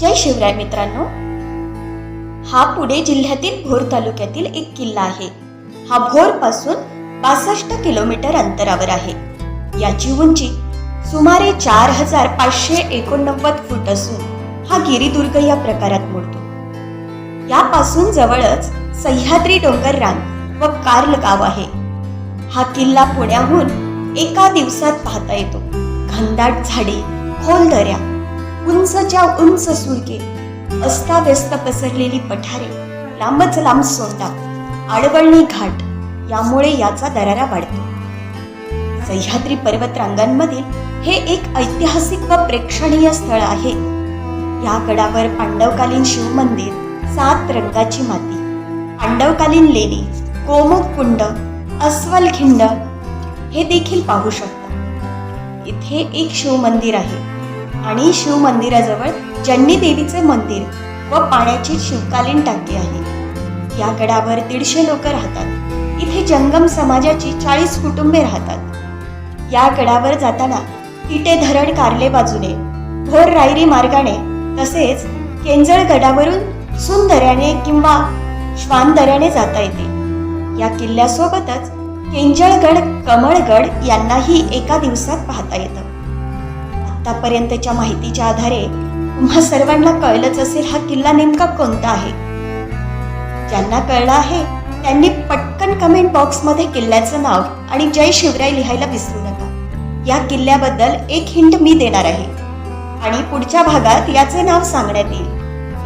जय शिवराय मित्रांनो. हा पुणे जिल्ह्यातील भोर तालुक्यातील एक किल्ला आहे. हा भोरपासून बासष्ट किलोमीटर अंतरावर आहे. याची उंची सुमारे चार हजार पाचशे एकोणनव्वद फूट असून हा गिरिदुर्ग या प्रकारात मोडतो. यापासून जवळच सह्याद्री डोंगर रांग व कार्ल गाव आहे. हा किल्ला पुण्याहून एका दिवसात पाहता येतो. घनदाट झाडे खोल दऱ्या उंचच्या उंच सुलके अस्ताव्यस्त पसरलेली पठारे लांबच लांब सोडतात आडवळणी घाट यामुळे याचा दरारा वाढतो. सह्याद्री पर्वतरांगांमधील हे एक ऐतिहासिक व प्रेक्षणीय स्थळ आहे. या गडावर पांडवकालीन शिवमंदिर सात रंगाची माती पांडवकालीन लेणी गोमुख कुंड अस्वल खिंड हे देखील पाहू शकता. इथे एक शिवमंदिर आहे. आणि शिव मंदिराजवळ जन्नी देवीचे मंदिर व पाण्याची शिवकालीन टाकी आहे. या गडावर दीडशे लोक राहतात. इथे जंगम समाजाची चाळीस कुटुंबे राहतात. या गडावर जाताना इटे धरण कारले बाजूने भोर रायरी मार्गाने तसेच केंजळ गडावरून सुंदर्याने किंवा श्वानदऱ्याने जाता येते. या किल्ल्यासोबतच केंजळगड कमळगड यांनाही एका दिवसात पाहता येतं. आतापर्यंतच्या माहितीच्या आधारे तुम्हा सर्वांना कळलंच असेल हा किल्ला नेमका कोणता आहे. ज्यांना कळलं आहे त्यांनी पटकन कमेंट बॉक्समध्ये किल्ल्याचं नाव आणि जय शिवराय लिहायला विसरू नका. या किल्ल्याबद्दल एक हिंट मी देणार आहे. आणि पुढच्या भागात याचे नाव सांगण्यात येईल.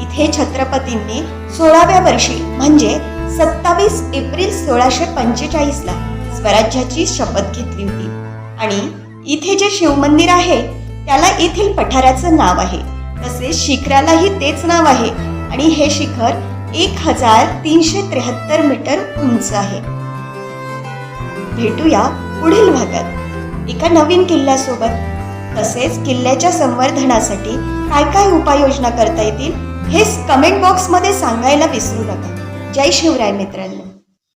इथे छत्रपतींनी सोळाव्या वर्षी म्हणजे सत्तावीस एप्रिल सोळाशे पंचेचाळीसला स्वराज्याची शपथ घेतली होती. आणि इथे जे शिवमंदिर आहे त्याला येथील पठाराचं नाव आहे. तसेच शिखरालाही तेच नाव आहे. आणि हे शिखर एक हजार तीनशे त्र्याहत्तर मीटर उंच आहे. भेटूया पुढील भागात. एका नवीन किल्ल्यासोबत. तसेच किल्ल्याच्या संवर्धनासाठी काय काय उपाययोजना करता येतील हे कमेंट बॉक्समध्ये सांगायला विसरू नका. जय शिवराय मित्रांनो.